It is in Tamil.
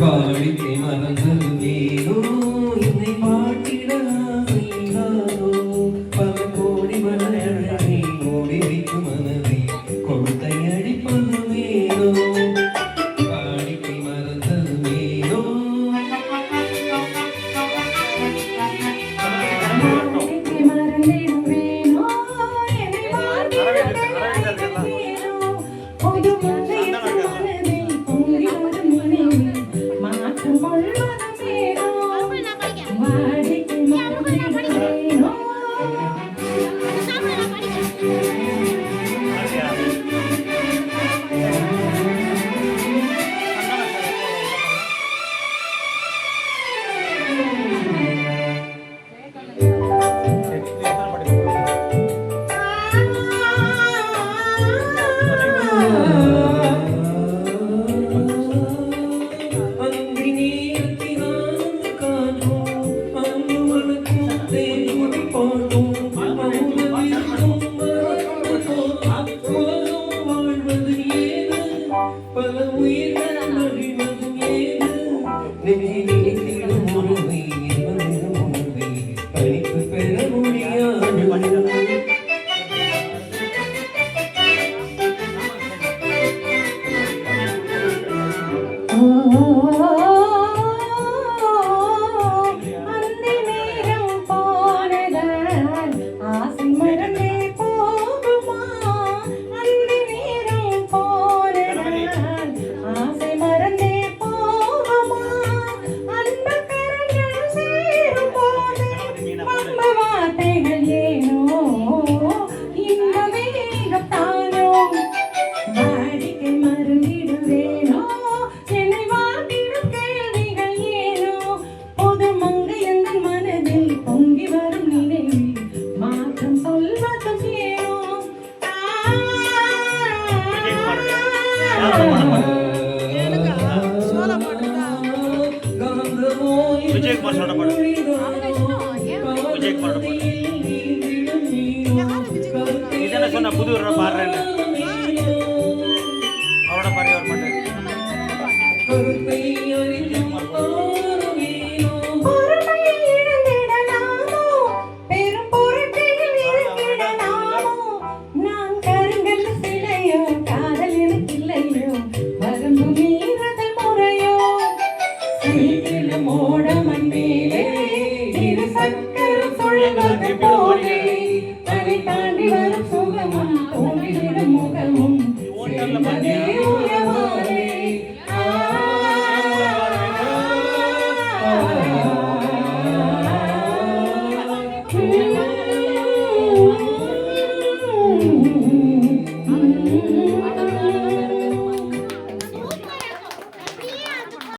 வாழிக்கை மறந்து ஏனோ என்னை பாட்டிட செய்தாரோ பல கோடி மலரை ஓடி வைக்கும் மனதை கொள்கை அடிப்பது வேணோ வாழிக்கை மறந்தது வேணோ மறந்தேனோ என்னை பாட்டிட செய்தாரோ Everybody. Oh, तुझे एक वर्ष போதே அதை தாண்டி வரும் சுகமும் உன்னிடம் முகமும்